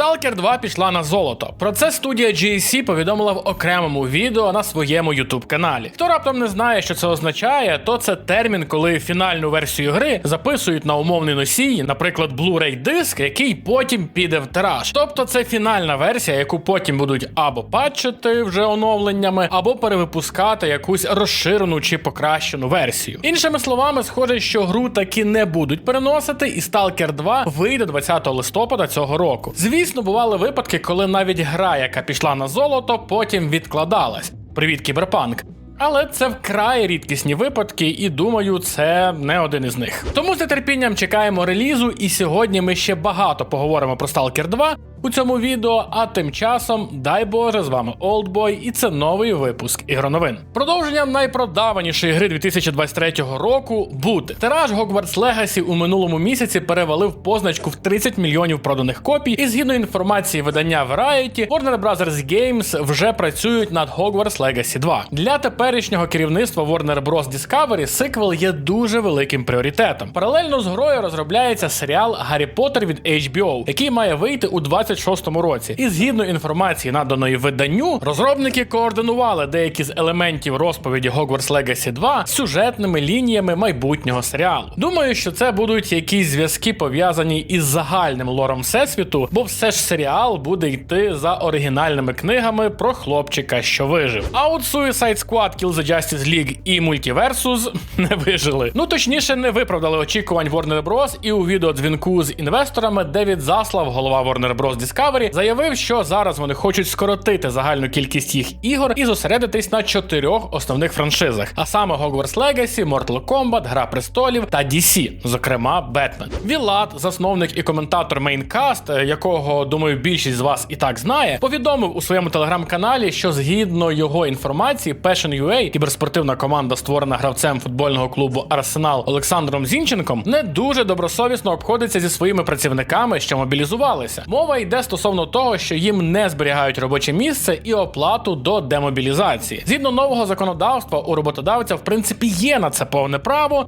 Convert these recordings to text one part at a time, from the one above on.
Stalker 2 пішла на золото. Про це студія GSC повідомила в окремому відео на своєму YouTube каналі. Хто раптом не знає, що це означає, то це термін, коли фінальну версію гри записують на умовний носій, наприклад, Blu-ray диск, який потім піде в тираж. Тобто це фінальна версія, яку потім будуть або патчити вже оновленнями, або перевипускати якусь розширену чи покращену версію. Іншими словами, схоже, що гру таки не будуть переносити, і Stalker 2 вийде 20 листопада цього року. Звісно, бували випадки, коли навіть гра, яка пішла на золото, потім відкладалась. Привіт, кіберпанк. Але це вкрай рідкісні випадки, і думаю, це не один із них. Тому з нетерпінням чекаємо релізу, і сьогодні ми ще багато поговоримо про Stalker 2 у цьому відео. А тим часом, дай Боже, з вами Oldboy, і це новий випуск ігроновин. Продовженням найпродаванішої гри 2023 року буде тираж Hogwarts Legacy у минулому місяці перевалив позначку в 30 мільйонів проданих копій, і згідно інформації видання Variety, Warner Bros. Games вже працюють над Hogwarts Legacy 2. Для теперішнього керівництва Warner Bros. Discovery сиквел є дуже великим пріоритетом. Паралельно з грою розробляється серіал Гаррі Поттер від HBO, який має вийти у 26-му році. І згідно інформації, наданої виданню, розробники координували деякі з елементів розповіді Hogwarts Legacy 2 з сюжетними лініями майбутнього серіалу. Думаю, що це будуть якісь зв'язки пов'язані із загальним лором всесвіту, бо все ж серіал буде йти за оригінальними книгами про хлопчика, що вижив. А от Suicide Squad, Kill the Justice League і Multiversus не вижили. Ну точніше, не виправдали очікувань Warner Bros. і у відеодзвінку з інвесторами Девід Заслав, голова Warner Bros. Discovery, заявив, що зараз вони хочуть скоротити загальну кількість їх ігор і зосередитись на чотирьох основних франшизах, а саме Hogwarts Legacy, Mortal Kombat, Гра престолів та DC, зокрема Бетмен. Вілат, засновник і коментатор Maincast, е, якого думаю більшість з вас і так знає, повідомив у своєму телеграм-каналі, що згідно його інформації, Passion.ua, кіберспортивна команда, створена гравцем футбольного клубу Арсенал Олександром Зінченком, не дуже добросовісно обходиться зі своїми працівниками, що мобілізувалися. Мова йде стосовно того, що їм не зберігають робоче місце і оплату до демобілізації. Згідно нового законодавства, у роботодавця в принципі є на це повне право,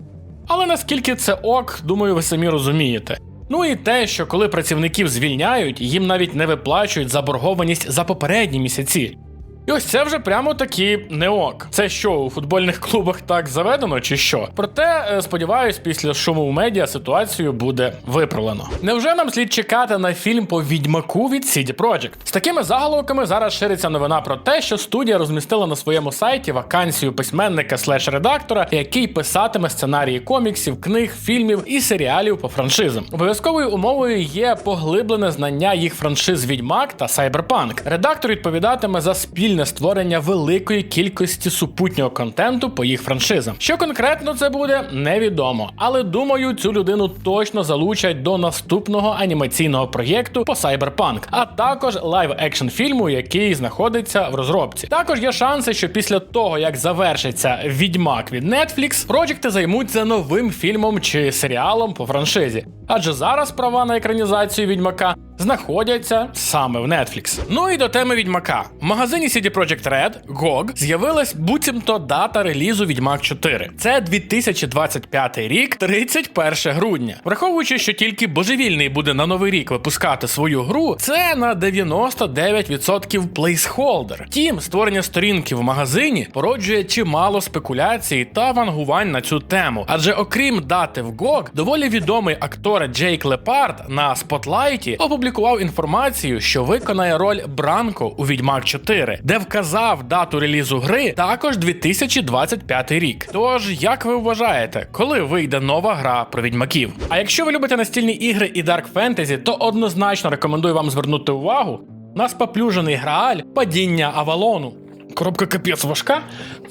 але наскільки це ок, думаю, ви самі розумієте. Ну і те, що коли працівників звільняють, їм навіть не виплачують заборгованість за попередні місяці. І ось це вже прямо таки не ок. Це що у футбольних клубах так заведено, чи що? Проте е, сподіваюсь, після шуму в медіа ситуацію буде виправлено. Невже нам слід чекати на фільм по відьмаку від CD Projekt? З такими заголовками зараз шириться новина про те, що студія розмістила на своєму сайті вакансію письменника слеш редактора, який писатиме сценарії коміксів, книг, фільмів і серіалів по франшизам. Обов'язковою умовою є поглиблене знання їх франшиз Відьмак та Cyberpunk. Редактор відповідатиме за спільне створення великої кількості супутнього контенту по їх франшизам. Що конкретно це буде, невідомо. Але думаю, цю людину точно залучать до наступного анімаційного проєкту по Cyberpunk, а також лайв екшн фільму, який знаходиться в розробці. Також є шанси, що після того, як завершиться відьмак від Netflix, проєкти займуться новим фільмом чи серіалом по франшизі. Адже зараз права на екранізацію відьмака знаходяться саме в Netflix. Ну і до теми відьмака. В магазині CD Projekt Red GOG з'явилась буцімто дата релізу Відьмак 4. Це 2025 рік, 31 грудня. Враховуючи, що тільки божевільний буде на новий рік випускати свою гру, це на 99% плейсхолдер. Втім, створення сторінки в магазині породжує чимало спекуляцій та вангувань на цю тему. Адже окрім дати в GOG, доволі відомий актор Джейк Лепард на спотлайті опублікував інформацію, що виконає роль Бранко у Відьмак 4, де вказав дату релізу гри також 2025 рік. Тож, як ви вважаєте, коли вийде нова гра про відьмаків? А якщо ви любите настільні ігри і дарк фентезі, то однозначно рекомендую вам звернути увагу на споплюжений грааль падіння Авалону. Коробка капець важка,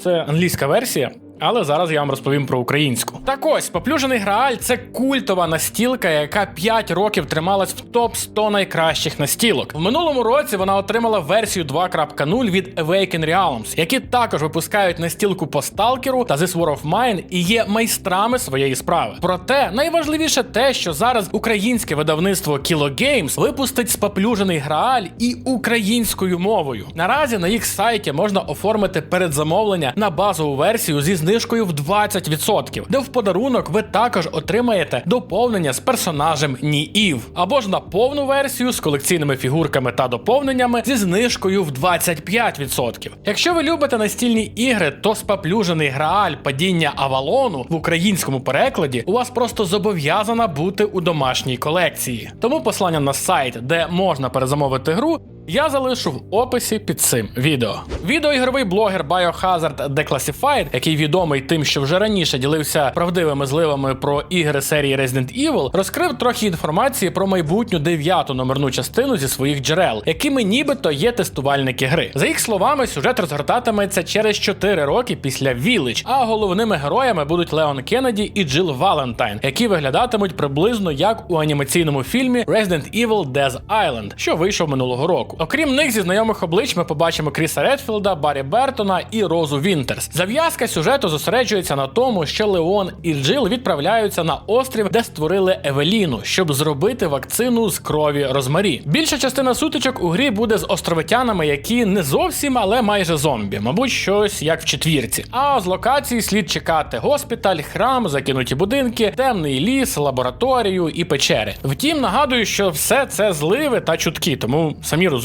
це англійська версія. Але зараз я вам розповім про українську. Так ось, поплюжений Грааль це культова настілка, яка 5 років трималась в топ 100 найкращих настілок. В минулому році вона отримала версію 2.0 від Awaken Realms, які також випускають настілку по сталкеру та This War of Mine і є майстрами своєї справи. Проте найважливіше те, що зараз українське видавництво Kilo Games випустить споплюжений Грааль і українською мовою. Наразі на їх сайті можна оформити передзамовлення на базову версію зі знижкою знижкою в 20%, де в подарунок ви також отримаєте доповнення з персонажем Ніїв, або ж на повну версію з колекційними фігурками та доповненнями зі знижкою в 25%. Якщо ви любите настільні ігри, то спаплюжений Грааль падіння Авалону в українському перекладі у вас просто зобов'язана бути у домашній колекції. Тому послання на сайт, де можна перезамовити гру, я залишу в описі під цим відео. Відеоігровий блогер Biohazard Declassified, який відомий тим, що вже раніше ділився правдивими зливами про ігри серії Resident Evil, розкрив трохи інформації про майбутню дев'яту номерну частину зі своїх джерел, якими нібито є тестувальники гри. За їх словами, сюжет розгортатиметься через 4 роки після Village, а головними героями будуть Леон Кеннеді і Джил Валентайн, які виглядатимуть приблизно як у анімаційному фільмі Resident Evil Death Island, що вийшов минулого року. Окрім них, зі знайомих облич ми побачимо Кріса Редфілда, Баррі Бертона і Розу Вінтерс. Зав'язка сюжету зосереджується на тому, що Леон і Джил відправляються на острів, де створили Евеліну, щоб зробити вакцину з крові Розмарі. Більша частина сутичок у грі буде з островитянами, які не зовсім, але майже зомбі, мабуть, щось як в четвірці. А з локації слід чекати госпіталь, храм, закинуті будинки, темний ліс, лабораторію і печери. Втім, нагадую, що все це зливи та чутки, тому самі розумієте.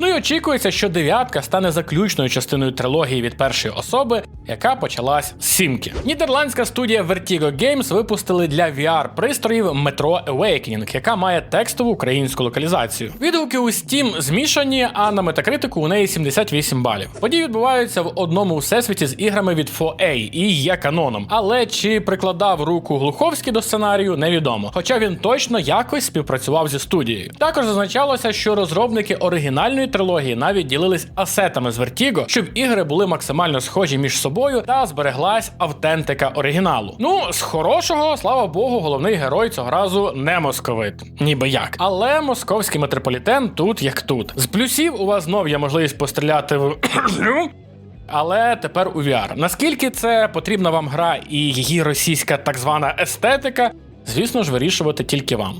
Ну і очікується, що дев'ятка стане заключною частиною трилогії від першої особи, яка почалась з сімки. Нідерландська студія Vertigo Games випустили для VR-пристроїв Metro Awakening, яка має текстову українську локалізацію. Відгуки у Steam змішані, а на метакритику у неї 78 балів. Події відбуваються в одному всесвіті з іграми від 4A і є каноном. Але чи прикладав руку Глуховський до сценарію, невідомо. Хоча він точно якось співпрацював зі студією. Також зазначалося, що розробники оригінальної трилогії навіть ділились асетами з Vertigo, щоб ігри були максимально схожі між собою та збереглась автентика оригіналу. Ну, з хорошого, слава Богу, головний герой цього разу не московит, ніби як. Але московський метрополітен тут як тут. З плюсів у вас знов є можливість постріляти в. Але тепер у VR. Наскільки це потрібна вам гра і її російська так звана естетика, звісно ж, вирішувати тільки вам.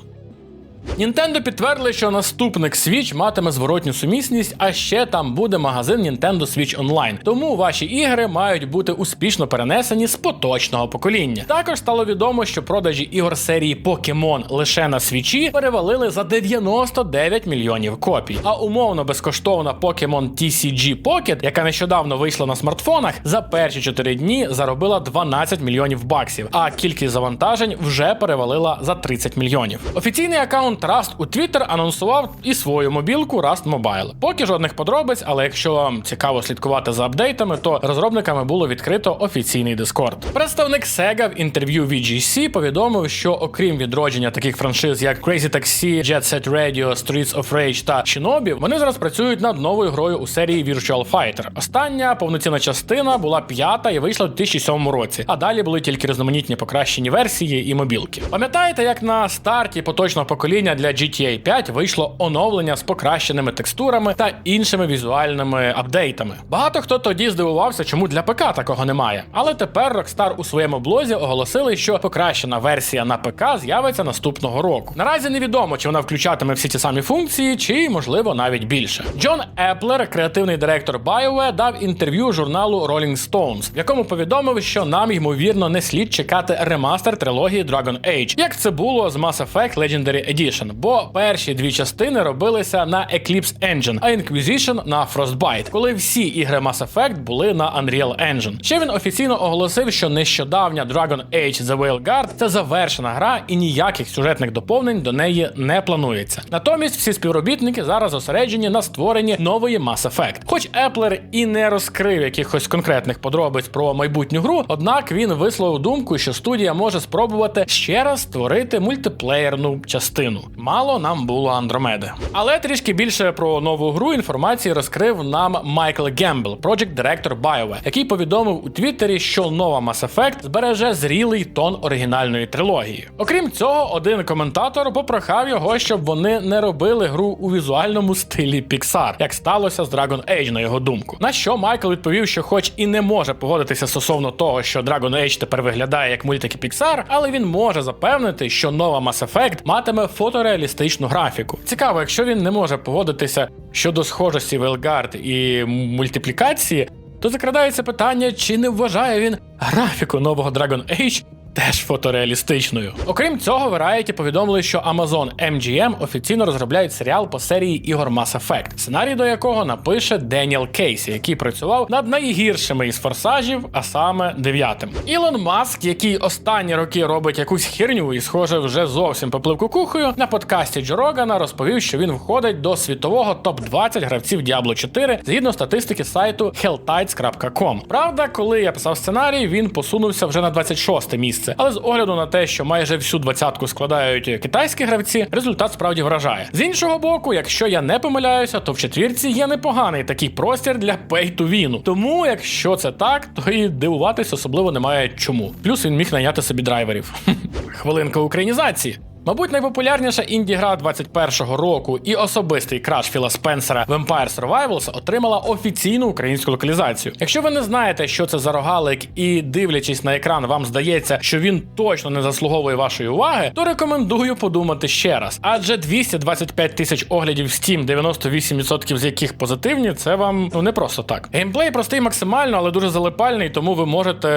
Nintendo підтвердили, що наступник Switch матиме зворотню сумісність, а ще там буде магазин Nintendo Switch Online. Тому ваші ігри мають бути успішно перенесені з поточного покоління. Також стало відомо, що продажі ігор серії Pokemon лише на свічі перевалили за 99 мільйонів копій. А умовно безкоштовна Pokemon TCG Pocket, яка нещодавно вийшла на смартфонах, за перші 4 дні заробила 12 мільйонів баксів, а кількість завантажень вже перевалила за 30 мільйонів. Офіційний аккаунт Rust у Twitter анонсував і свою мобілку Rust Mobile. Поки жодних подробиць, але якщо вам цікаво слідкувати за апдейтами, то розробниками було відкрито офіційний Discord. Представник Sega в інтерв'ю VGC повідомив, що окрім відродження таких франшиз, як Crazy Taxi, Jet Set Radio, Streets of Rage та Shinobi, вони зараз працюють над новою грою у серії Virtual Fighter. Остання повноцінна частина була п'ята і вийшла у 2007 році. А далі були тільки різноманітні покращені версії і мобілки. Пам'ятаєте, як на старті поточного покоління для GTA 5 вийшло оновлення з покращеними текстурами та іншими візуальними апдейтами. Багато хто тоді здивувався, чому для ПК такого немає. Але тепер Rockstar у своєму блозі оголосили, що покращена версія на ПК з'явиться наступного року. Наразі невідомо, чи вона включатиме всі ті самі функції, чи можливо навіть більше. Джон Еплер, креативний директор BioWare, дав інтерв'ю журналу Rolling Stones, в якому повідомив, що нам ймовірно не слід чекати ремастер трилогії Dragon Age, як це було з Mass Effect Legendary Edition, бо перші дві частини робилися на Eclipse Engine, а Inquisition на Frostbite, коли всі ігри Mass Effect були на Unreal Engine. Ще він офіційно оголосив, що нещодавня Dragon Age The Veilguard – це завершена гра, і ніяких сюжетних доповнень до неї не планується. Натомість всі співробітники зараз зосереджені на створенні нової Mass Effect. Хоч Еплер і не розкрив якихось конкретних подробиць про майбутню гру, однак він висловив думку, що студія може спробувати ще раз створити мультиплеєрну частину. Мало нам було Андромеди. Але трішки більше про нову гру інформації розкрив нам Майкл Гембл, проджект директор BioWare, який повідомив у Твіттері, що нова Mass Effect збереже зрілий тон оригінальної трилогії. Окрім цього, один коментатор попрохав його, щоб вони не робили гру у візуальному стилі Pixar, як сталося з Dragon Age, на його думку. На що Майкл відповів, що, хоч і не може погодитися стосовно того, що Dragon Age тепер виглядає як мультики Pixar, але він може запевнити, що нова Mass Effect матиме фотореалістичну графіку. Цікаво, якщо він не може погодитися щодо схожості Велгард і мультиплікації. то закрадається питання, чи не вважає він графіку нового Dragon Age теж фотореалістичною. Окрім цього, Variety повідомили, що Amazon MGM офіційно розробляють серіал по серії ігор Mass Effect, сценарій до якого напише Деніел Кейсі, який працював над найгіршими із форсажів, а саме дев'ятим. Ілон Маск, який останні роки робить якусь херню і, схоже, вже зовсім поплив кукухою, на подкасті Джо Рогана розповів, що він входить до світового топ 20 гравців Diablo 4 згідно статистики сайту helltides.com. Правда, коли я писав сценарій, він посунувся вже на 26 місце. Але з огляду на те, що майже всю двадцятку складають китайські гравці, результат справді вражає. З іншого боку, якщо я не помиляюся, то в четвірці є непоганий такий простір для пейтувіну. Тому, якщо це так, то і дивуватись особливо немає чому. Плюс він міг найняти собі драйверів. Хвилинка українізації. Мабуть, найпопулярніша інді-гра 21-го року і особистий краш Філа Спенсера Vampire Survivals отримала офіційну українську локалізацію. Якщо ви не знаєте, що це за рогалик, і дивлячись на екран, вам здається, що він точно не заслуговує вашої уваги, то рекомендую подумати ще раз. Адже 225 тисяч оглядів Steam, 98% з яких позитивні, це вам ну не просто так. Геймплей простий максимально, але дуже залипальний, тому ви можете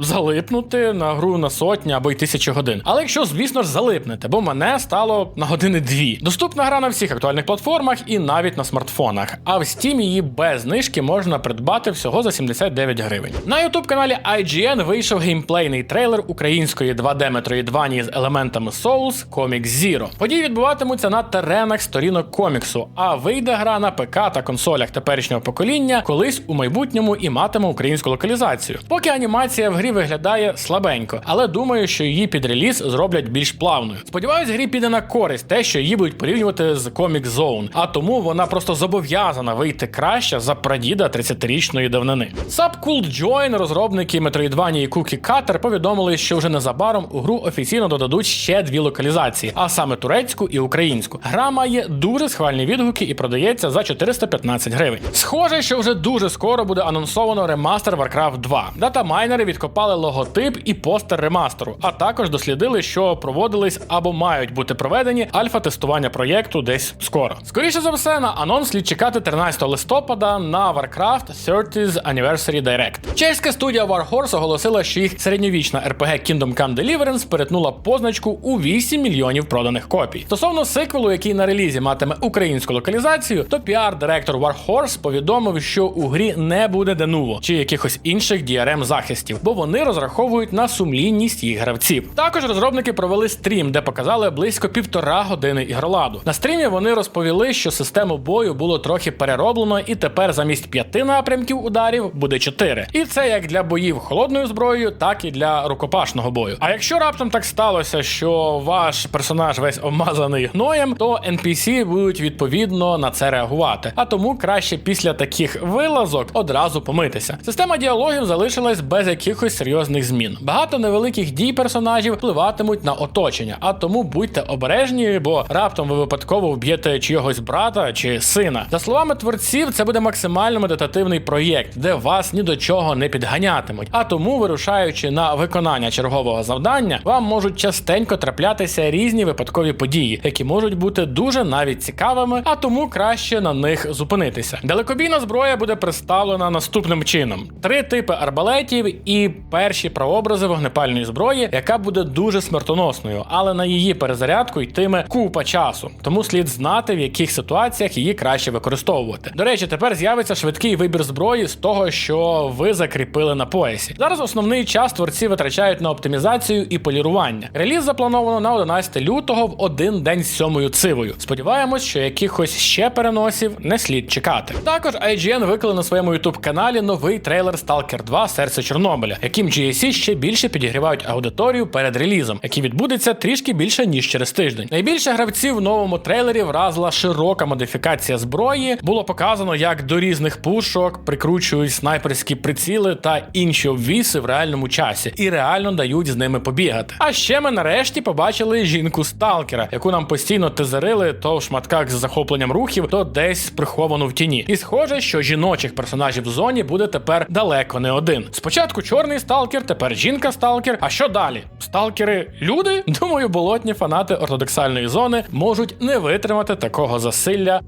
залипнути на гру на сотні або й тисячі годин. Але якщо, звісно ж, залипнете, бо мене стало на години дві. Доступна гра на всіх актуальних платформах і навіть на смартфонах. А в Steam її без знижки можна придбати всього за 79 гривень. На youtube каналі IGN вийшов геймплейний трейлер української 2D метроїдванії з елементами Souls Comic Zero. Події відбуватимуться на теренах сторінок коміксу, а вийде гра на ПК та консолях теперішнього покоління колись у майбутньому і матиме українську локалізацію. Поки анімація в грі виглядає слабенько, але думаю, що її під реліз зроблять більш плавною. Сподіваюсь, грі піде на користь те, що її будуть порівнювати з Comic Zone, а тому вона просто зобов'язана вийти краще за прадіда 30-річної давнини. Subcool Join, розробники Metroidvania і Cookie Cutter, повідомили, що вже незабаром у гру офіційно додадуть ще дві локалізації, а саме турецьку і українську. Гра має дуже схвальні відгуки і продається за 415 гривень. Схоже, що вже дуже скоро буде анонсовано ремастер Warcraft 2. Датамайнери відкопали логотип і постер ремастеру, а також дослідили, що проводились або мають бути проведені альфа-тестування проєкту десь скоро. Скоріше за все, на анонс слід чекати 13 листопада на Warcraft 30th Anniversary Direct. Чеська студія Warhorse оголосила, що їх середньовічна RPG Kingdom Come Deliverance перетнула позначку у 8 мільйонів проданих копій. Стосовно сиквелу, який на релізі матиме українську локалізацію, то піар-директор Warhorse повідомив, що у грі не буде денуво чи якихось інших DRM захистів, бо вони розраховують на сумлінність їх гравців. Також розробники провели стрім, де показали близько півтора години ігроладу. На стрімі вони розповіли, що систему бою було трохи перероблено, і тепер замість п'яти напрямків ударів буде чотири. І це як для боїв холодною зброєю, так і для рукопашного бою. А якщо раптом так сталося, що ваш персонаж весь обмазаний гноєм, то NPC будуть відповідно на це реагувати. А тому краще після таких вилазок одразу помитися. Система діалогів залишилась без якихось серйозних змін. Багато невеликих дій персонажів впливатимуть на оточення, а тому будьте обережні, бо раптом ви випадково вб'єте чийогось брата чи сина. За словами творців, це буде максимально медитативний проєкт, де вас ні до чого не підганятимуть. А тому, вирушаючи на виконання чергового завдання, вам можуть частенько траплятися різні випадкові події, які можуть бути дуже навіть цікавими, а тому краще на них зупинитися. Далекобійна зброя буде представлена наступним чином: три типи арбалетів і перші прообрази вогнепальної зброї, яка буде дуже смертоносною, але на її перезарядку йтиме купа часу. Тому слід знати, в яких ситуаціях її краще використовувати. До речі, тепер з'явиться швидкий вибір зброї з того, що ви закріпили на поясі. Зараз основний час творці витрачають на оптимізацію і полірування. Реліз заплановано на 11 лютого в один день з сьомою цивою. Сподіваємось, що якихось ще переносів не слід чекати. Також IGN виклали на своєму youtube каналі новий трейлер Stalker 2 Серце Чорнобиля, яким GSC ще більше підігрівають аудиторію перед релізом, який відбудеться трішки більше ніж через тиждень. Найбільше гравців в новому трейлері вразила широка модифікація зброї. Було показано, як до різних пушок прикручують снайперські приціли та інші обвіси в реальному часі і реально дають з ними побігати. А ще ми нарешті побачили жінку сталкера, яку нам постійно тизерили то в шматках з захопленням рухів, то десь приховану в тіні. І схоже, що жіночих персонажів в зоні буде тепер далеко не один. Спочатку чорний сталкер, тепер жінка сталкер. А що далі? Сталкери люди? Думаю, болотні фанати ортодоксальної зони можуть не витримати такого засилля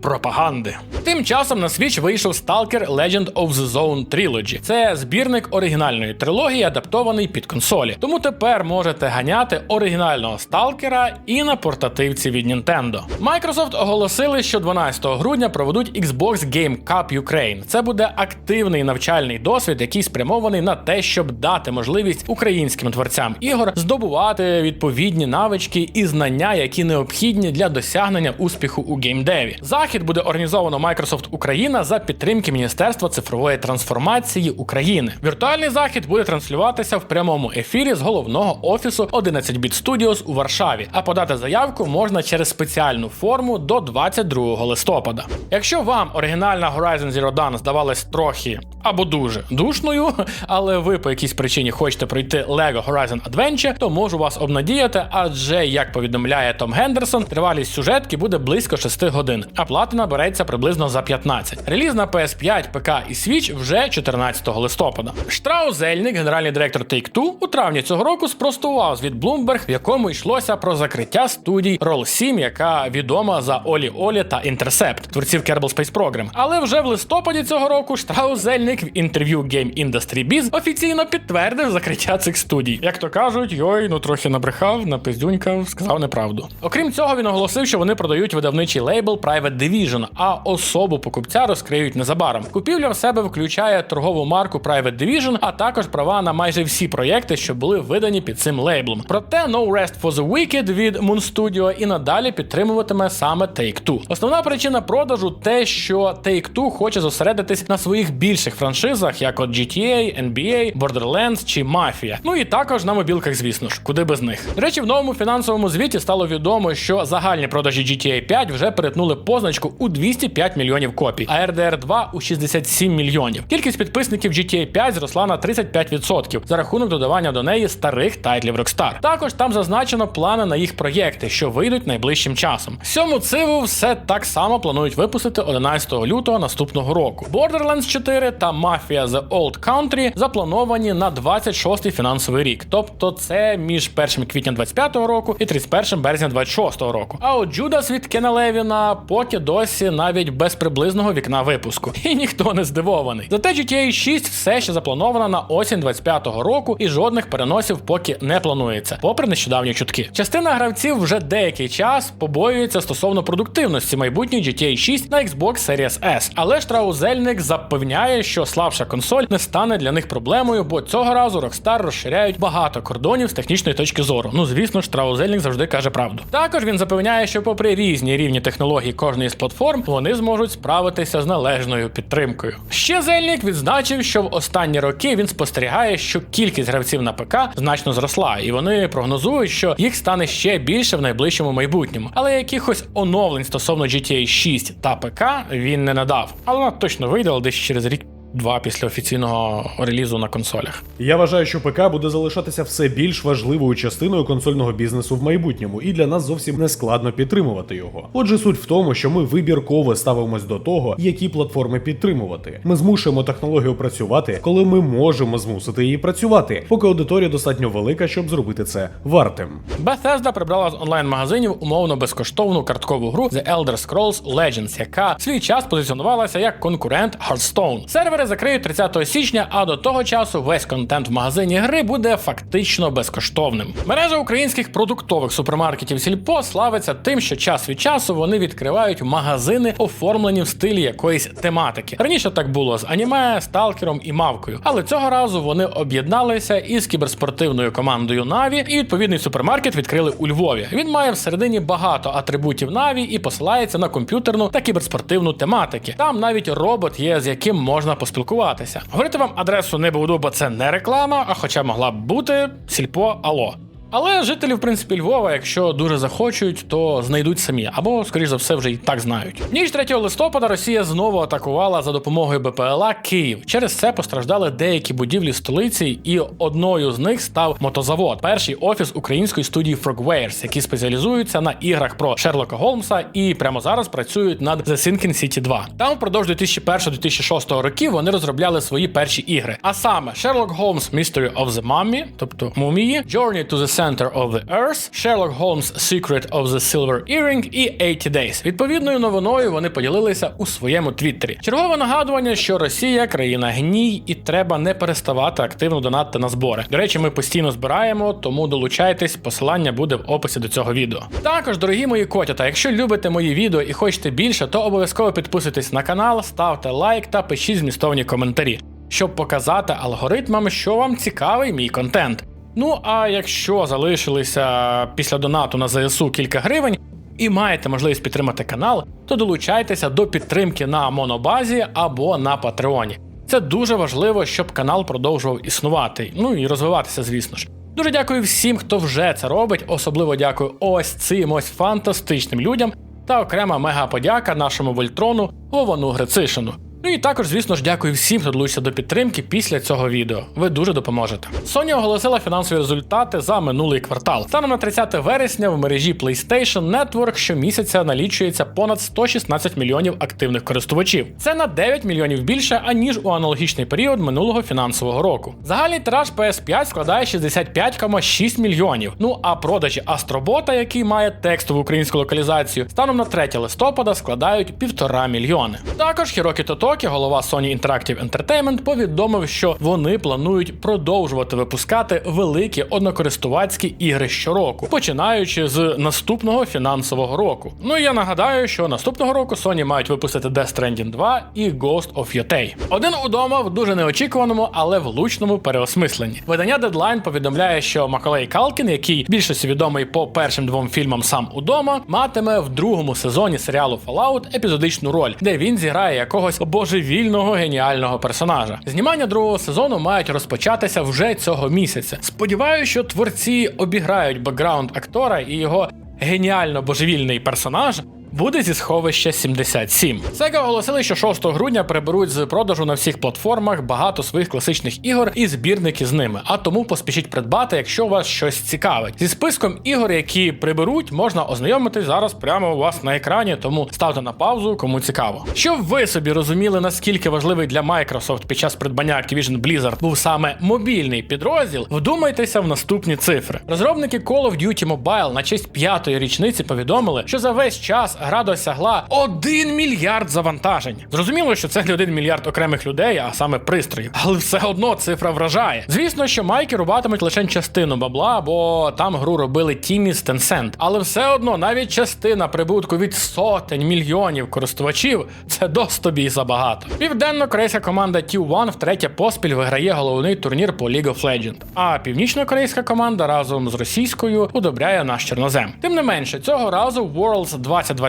пропаганди. Тим часом на Switch вийшов Stalker Legend of the Zone Trilogy. Це збірник оригінальної трилогії, адаптований під консолі. Тому тепер можете ганяти оригінального сталкера і на портативці від Nintendo. Microsoft оголосили, що 12 грудня проведуть Xbox Game Cup Ukraine. Це буде активний навчальний досвід, який спрямований на те, щоб дати можливість українським творцям ігор здобувати відповідні навички і знання, які необхідні для досягнення успіху у геймдеві. Захід буде організовано Microsoft Україна за підтримки Міністерства цифрової трансформації України. Віртуальний захід буде транслюватися в прямому ефірі з головного офісу 11-Bit Studios у Варшаві. А подати заявку можна через спеціальну форму до 22 листопада. Якщо вам оригінальна Horizon Zero Dawn здавалась трохи або дуже душною, але ви по якійсь причині хочете пройти LEGO Horizon Adventure, то можу вас обнадіяти, адже як повідомляє Том Гендерсон, тривалість сюжетки буде близько 6 годин, а платина береться приблизно за 15. Реліз на PS5, ПК і Switch вже 14 листопада. Штраус Зельник, генеральний директор Take-Two, у травні цього року спростував звіт Bloomberg, в якому йшлося про закриття студій Roll 7, яка відома за Олі Олі та Intercept, творців Kerbal Space Program. Але вже в листопаді цього року Штраус Зельник в інтерв'ю Game Industry Biz офіційно підтвердив закриття цих студій. Як то кажуть, йой, ну трохи набрехав, напиздюнькав, сказав неправду. Окрім цього, він оголосив, що вони продають видавничий лейбл Private Division, а особу покупця розкриють незабаром. Купівля в себе включає торгову марку Private Division, а також права на майже всі проєкти, що були видані під цим лейблом. Проте No Rest for the Wicked від Moon Studio і надалі підтримуватиме саме Take-Two. Основна причина продажу те, що Take-Two хоче зосередитись на своїх більших франшизах, як от GTA, NBA, Borderlands чи Mafia. Ну і також на мобілках, звісно ж, куди без них. До речі, в новому фінансовому звіті стало відомо, що загальні продажі GTA 5 вже перетнули позначку у 205 мільйонів копій, а RDR 2 у 67 мільйонів. Кількість підписників GTA 5 зросла на 35% за рахунок додавання до неї старих тайтлів Rockstar. Також там зазначено плани на їх проєкти, що вийдуть найближчим часом. Сьому циву все так само планують випустити 11 лютого наступного року. Borderlands 4 та Mafia The Old Country заплановані на 26-й фінансовий рік, тобто це між 1 квітня 25-го року і 31 березня 26-го року. А от Judas від Кена Левіна поки досі навіть без приблизного вікна випуску. І ніхто не здивований. Зате GTA 6 все ще запланована на осінь 25-го року, і жодних переносів поки не планується, попри нещодавні чутки. Частина гравців вже деякий час побоюється стосовно продуктивності майбутньої GTA 6 на Xbox Series S. Але Штраузельник запевняє, що слабша консоль не стане для них проблемою, бо цього разу Rockstar розширяють багато кордонів з технічної точки зору. Ну звісно, Штраузельник завжди каже правду. Також він запевняє, що, попри різні рівні технологій кожної з платформ, вони зможуть справитися з належною підтримкою. Ще Зельник відзначив, що в останні роки він спостерігає, що кількість гравців на ПК значно зросла, і вони прогнозують, що їх стане ще більше в найближчому майбутньому. Але якихось оновлень стосовно GTA 6 та ПК він не надав. Але вона точно вийде десь через рік. Два після офіційного релізу на консолях. Я вважаю, що ПК буде залишатися все більш важливою частиною консольного бізнесу в майбутньому, і для нас зовсім не складно підтримувати його. Отже, суть в тому, що ми вибірково ставимось до того, які платформи підтримувати. Ми змушуємо технологію працювати, коли ми можемо змусити її працювати, поки аудиторія достатньо велика, щоб зробити це вартим. Bethesda прибрала з онлайн-магазинів умовно безкоштовну карткову гру The Elder Scrolls Legends, яка в свій час позиціонувалася як конкурент Hearthstone. Сервери закриють 30 січня, а до того часу весь контент в магазині гри буде фактично безкоштовним. Мережа українських продуктових супермаркетів Сільпо славиться тим, що час від часу вони відкривають магазини, оформлені в стилі якоїсь тематики. Раніше так було з аніме, сталкером і мавкою, але цього разу вони об'єдналися із кіберспортивною командою Наві, і відповідний супермаркет відкрили у Львові. Він має всередині багато атрибутів Наві і посилається на комп'ютерну та кіберспортивну тематики. Там навіть робот є, з яким можна поспілкуватися. Говорити вам адресу не буду, бо це не реклама, а хоча могла б бути сільпо Ало. Але жителі, в принципі, Львова, якщо дуже захочуть, то знайдуть самі, або, скоріш за все, вже і так знають. Ніч 3 листопада Росія знову атакувала за допомогою БПЛА Київ. Через це постраждали деякі будівлі столиці, і одною з них став мотозавод, перший офіс української студії Frogwares, які спеціалізуються на іграх про Шерлока Голмса і прямо зараз працюють над The Sinking City 2. Там впродовж 2001-2006 років вони розробляли свої перші ігри. А саме Sherlock Holmes Mystery of the Mummy, тобто мумії, Journey to the Center of the Earth, Sherlock Holmes Secret of the Silver Earring і 80 Days. Відповідною новиною вони поділилися у своєму твіттері. Чергове нагадування, що Росія країна гній, і треба не переставати активно донатити на збори. До речі, ми постійно збираємо, тому долучайтесь. Посилання буде в описі до цього відео. Також, дорогі мої котята, якщо любите мої відео і хочете більше, то обов'язково підписуйтесь на канал, ставте лайк та пишіть змістовні коментарі, щоб показати алгоритмам, що вам цікавий мій контент. Ну а якщо залишилися після донату на ЗСУ кілька гривень і маєте можливість підтримати канал, то долучайтеся до підтримки на монобазі або на Патреоні. Це дуже важливо, щоб канал продовжував існувати, ну і розвиватися, звісно ж. Дуже дякую всім, хто вже це робить. Особливо дякую ось цим ось фантастичним людям та окрема мега подяка нашому Вольтрону Вовану Грицишину. Ну і також, звісно ж, дякую всім, хто долучився до підтримки після цього відео. Ви дуже допоможете. Sony оголосила фінансові результати за минулий квартал. Станом на 30 вересня в мережі PlayStation Network щомісяця налічується понад 116 мільйонів активних користувачів. Це на 9 мільйонів більше, аніж у аналогічний період минулого фінансового року. Загальний тираж PS5 складає 65,6 мільйонів. Ну а продажі Астробота, який має текстову українську локалізацію, станом на 3 листопада складають 1,5 мільйони. Також Хірокі Тотокі, голова Sony Interactive Entertainment, повідомив, що вони планують продовжувати випускати великі однокористувацькі ігри щороку, починаючи з наступного фінансового року. Ну і я нагадаю, що наступного року Sony мають випустити Death Stranding 2 і Ghost of Yotei. Один удома в дуже неочікуваному, але влучному переосмисленні. Видання Deadline повідомляє, що Макалей Калкін, який більшості відомий по першим двом фільмам сам удома, матиме в другому сезоні серіалу Fallout епізодичну роль, де він зіграє якогось божевільного геніального персонажа. Знімання другого сезону мають розпочатися вже цього місяця. Сподіваюся, що творці обіграють бекграунд актора і його геніально божевільний персонаж. Буде зі сховища 77. Sega оголосили, що 6 грудня приберуть з продажу на всіх платформах багато своїх класичних ігор і збірники з ними. А тому поспішіть придбати, якщо вас щось цікавить. Зі списком ігор, які приберуть, можна ознайомитись зараз прямо у вас на екрані, тому ставте на паузу, кому цікаво. Щоб ви собі розуміли, наскільки важливий для Microsoft під час придбання Activision Blizzard був саме мобільний підрозділ, вдумайтеся в наступні цифри. Розробники Call of Duty Mobile на честь п'ятої річниці повідомили, що за весь час гра досягла 1 мільярд завантажень. Зрозуміло, що це не 1 мільярд окремих людей, а саме пристроїв. Але все одно цифра вражає. Звісно, що майки рубатимуть лише частину бабла, бо там гру робили Тімі з Tencent. Але все одно навіть частина прибутку від сотень мільйонів користувачів це досить тобі забагато. Південно-корейська команда T1 втретє поспіль виграє головний турнір по League of Legends, а північно-корейська команда разом з російською удобряє наш чорнозем. Тим не менше, цього разу Worlds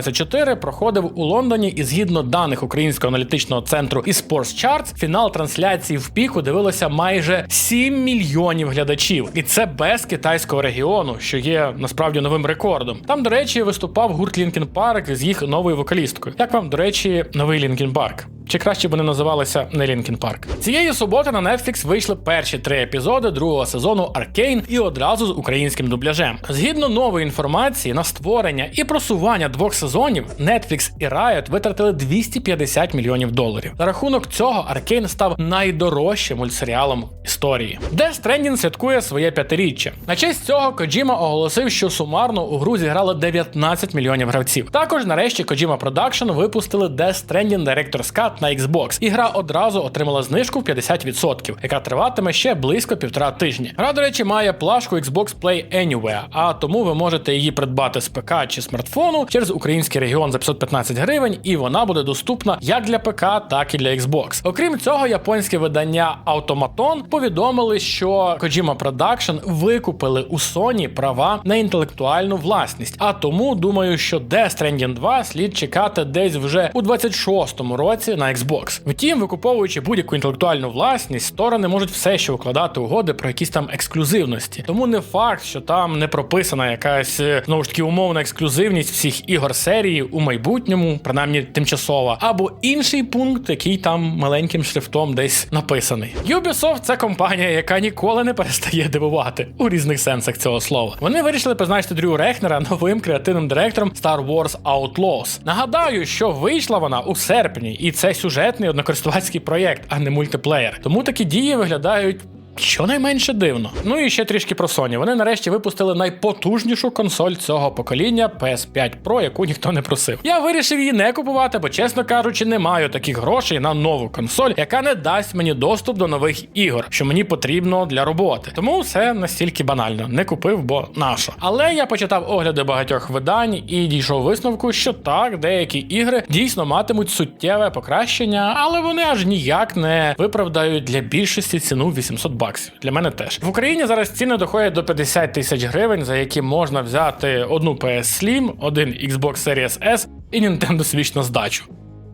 2024 проходив у Лондоні, і згідно даних українського аналітичного центру і Sports Charts, фінал трансляції в піку дивилося майже 7 мільйонів глядачів, і це без китайського регіону, що є насправді новим рекордом. Там, до речі, виступав гурт Лінкін Парк з їх новою вокалісткою. Як вам, до речі, новий Лінкін Park? Чи краще б вони називалися не Лінкін Парк. Цієї суботи на Netflix вийшли перші три епізоди другого сезону Аркейн і одразу з українським дубляжем. Згідно нової інформації, на створення і просування двох сезонів Netflix і Riot витратили 250 мільйонів доларів. За рахунок цього Аркейн став найдорожчим мультсеріалом історії. Death Stranding святкує своє п'ятиріччя. На честь цього Kojima оголосив, що сумарно у гру зіграло 19 мільйонів гравців. Також нарешті Kojima Production випустили Death Stranding Director's Cut на Xbox, і гра одразу отримала знижку в 50%, яка триватиме ще близько півтора тижні. Гра, до речі, має плашку Xbox Play Anywhere, а тому ви можете її придбати з ПК чи смартфону через український регіон за 515 гривень, і вона буде доступна як для ПК, так і для Xbox. Окрім цього, японське видання Automaton повідомили, що Kojima Production викупили у Sony права на інтелектуальну власність. А тому думаю, що Death Stranding 2 слід чекати десь вже у 26-му році на Xbox. Втім, викуповуючи будь-яку інтелектуальну власність, сторони можуть все ще укладати угоди про якісь там ексклюзивності. Тому не факт, що там не прописана якась е, знову ж таки умовна ексклюзивність всіх ігор серії у майбутньому, принаймні тимчасова, або інший пункт, який там маленьким шрифтом десь написаний. Ubisoft це компанія, яка ніколи не перестає дивувати у різних сенсах цього слова. Вони вирішили призначити Дрю Рехнера новим креативним директором Star Wars Outlaws. Нагадаю, що вийшла вона у серпні, і це сюжетний однокористувацький проєкт, а не мультиплеєр. Тому такі дії виглядають щонайменше дивно. Ну і ще трішки про Sony. Вони нарешті випустили найпотужнішу консоль цього покоління PS5 Pro, яку ніхто не просив. Я вирішив її не купувати, бо, чесно кажучи, не маю таких грошей на нову консоль, яка не дасть мені доступ до нових ігор, що мені потрібно для роботи. Тому все настільки банально. Не купив, бо нащо. Але я почитав огляди багатьох видань і дійшов висновку, що так, деякі ігри дійсно матимуть суттєве покращення, але вони аж ніяк не виправдають для більшості ціну 800 баксів. Для мене теж в Україні зараз ціни доходять до 50 тисяч гривень, за які можна взяти одну PS Slim, один Xbox Series S і Nintendo Switch на здачу.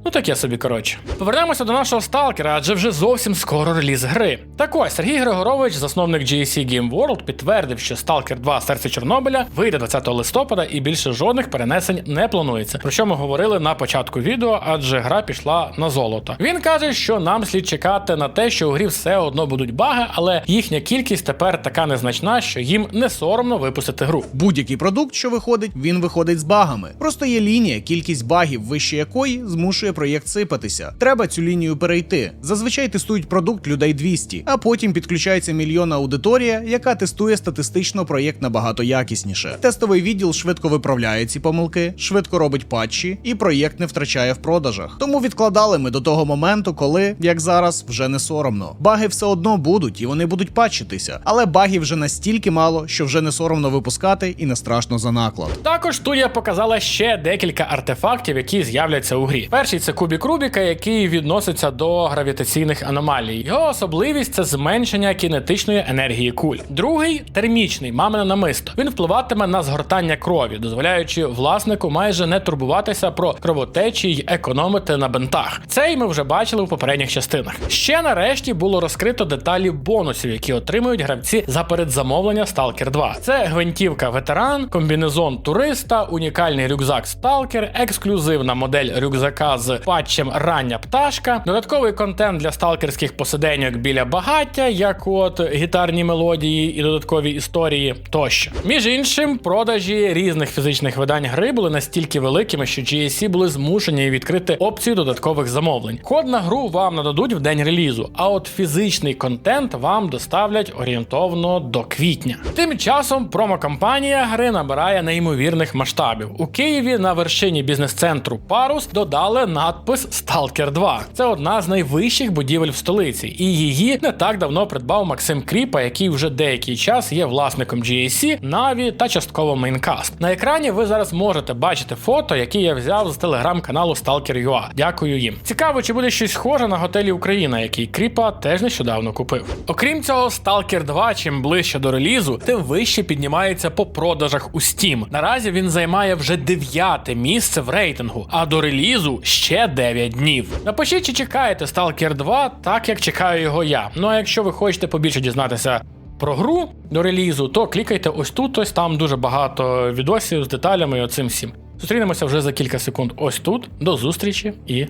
Ну таке собі, коротше. Повернемося до нашого сталкера, адже вже зовсім скоро реліз гри. Так ось Сергій Григорович, засновник GSC Game World, підтвердив, що Stalker 2 Серце Чорнобиля вийде 20 листопада і більше жодних перенесень не планується. Про що ми говорили на початку відео, адже гра пішла на золото. Він каже, що нам слід чекати на те, що у грі все одно будуть баги, але їхня кількість тепер така незначна, що їм не соромно випустити гру. Будь-який продукт, що виходить, він виходить з багами. Просто є лінія, кількість багів, вище якої змушує проєкт сипатися. Треба цю лінію перейти. Зазвичай тестують продукт людей 200, а потім підключається мільйонна аудиторія, яка тестує статистично проєкт набагато якісніше. Тестовий відділ швидко виправляє ці помилки, швидко робить патчі, і проєкт не втрачає в продажах. Тому відкладали ми до того моменту, коли, як зараз, вже не соромно. Баги все одно будуть і вони будуть патчитися, але багів вже настільки мало, що вже не соромно випускати і не страшно за наклад. Також студія показала ще декілька артефактів, які з'являться у грі. Перший це кубік Рубіка, який відноситься до гравітаційних аномалій. Його особливість це зменшення кінетичної енергії куль. Другий термічний мамине намисто. Він впливатиме на згортання крові, дозволяючи власнику майже не турбуватися про кровотечі й економити на бентах. Цей ми вже бачили у попередніх частинах. Ще нарешті було розкрито деталі бонусів, які отримують гравці за передзамовлення Stalker 2. Це гвинтівка ветеран, комбінезон туриста, унікальний рюкзак Stalker, ексклюзивна модель рюкзака з патчем рання пташка, додатковий контент для сталкерських посиденьок біля багаття, як от гітарні мелодії і додаткові історії тощо. Між іншим, продажі різних фізичних видань гри були настільки великими, що GSC були змушені відкрити опцію додаткових замовлень. Код на гру вам нададуть в день релізу, а от фізичний контент вам доставлять орієнтовно до квітня. Тим часом промокампанія гри набирає неймовірних масштабів. У Києві на вершині бізнес-центру Парус додали надпис Stalker 2. Це одна з найвищих будівель в столиці, і її не так давно придбав Максим Кріпа, який вже деякий час є власником GAC, Na'Vi та частково Майнкаст. На екрані ви зараз можете бачити фото, які я взяв з телеграм-каналу Stalker.ua. Дякую їм. Цікаво, чи буде щось схоже на готелі Україна, який Кріпа теж нещодавно купив. Окрім цього, Stalker 2, чим ближче до релізу, тим вище піднімається по продажах у Steam. Наразі він займає вже дев'яте місце в рейтингу, а до релізу ще 9 днів. Напишіть, чи чекаєте Stalker 2, так як чекаю його я. Ну а якщо ви хочете побільше дізнатися. Про гру до релізу, то клікайте ось тут, ось там дуже багато відосів з деталями і оцим всім. Зустрінемося вже за кілька секунд ось тут. До зустрічі і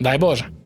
дай Боже!